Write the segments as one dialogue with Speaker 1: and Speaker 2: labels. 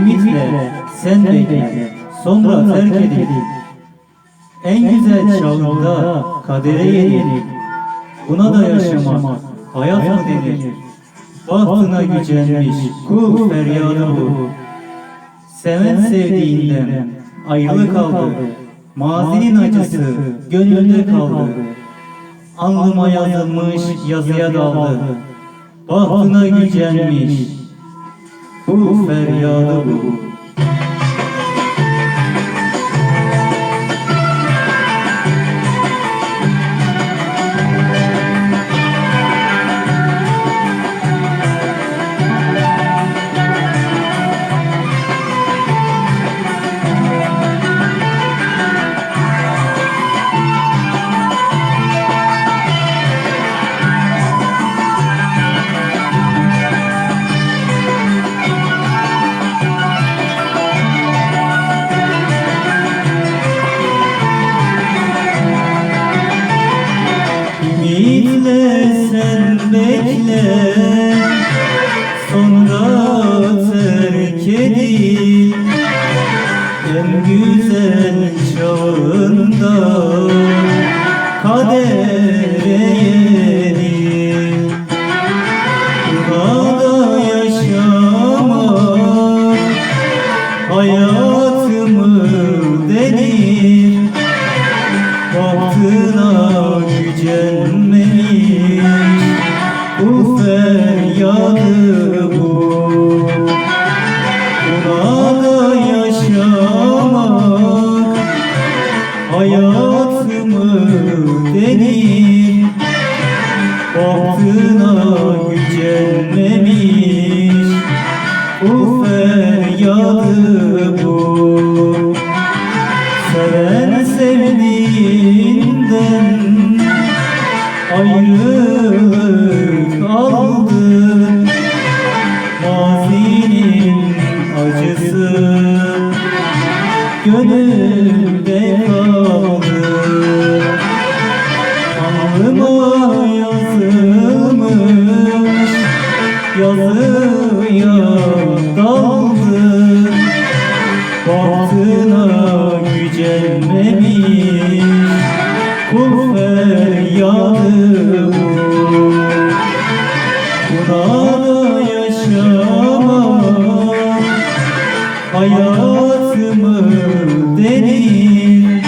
Speaker 1: bekle, sen bekle, sonra terk edip en güzel çağında kadere yenilip buna da yaşamak hayat mı denir? Bahtına gücenmiş kul feryadı bu. Seven sevdiğinden ayrı kaldı. Mazinin acısı gönülde kaldı. Alnıma yazılmış yazıya daldı. Bahtına gücenmiş kul feryadı bu. Ümitle sen bekle. Sonra terk edil En güzel çağında Kadere denir Bahtına gücenmemiş Bu feryadı bu. Seven sevdiğinden ayrılık aldı Mazinin acısı gönülde kaldı Hayatımı denir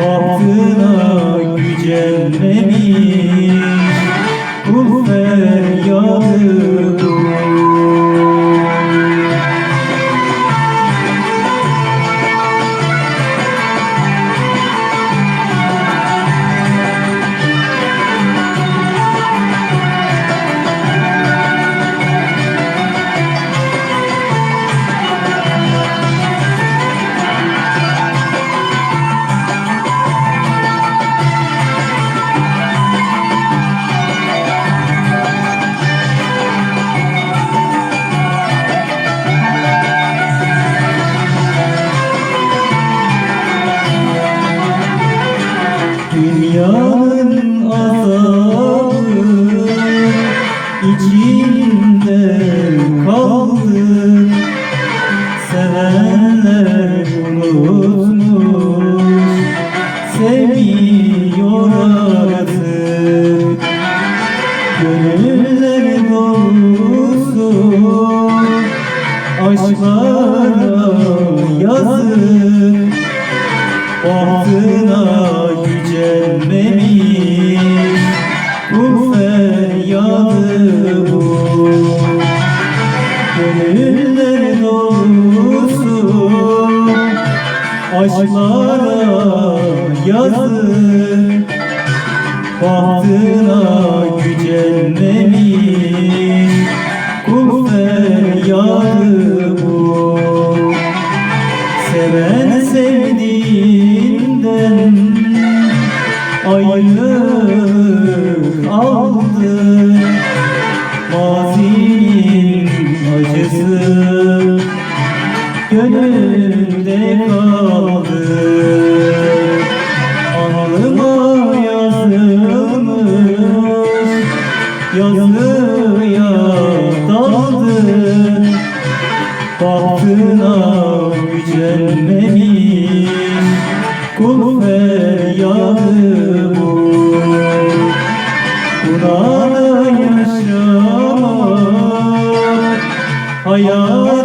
Speaker 1: Bahtına gücenmemiş Bahtına gücenmemiş Bu feryadı bu. Gönüller dolusu Aşklara yazık adına gücenmemiş Kul feryadı Hayat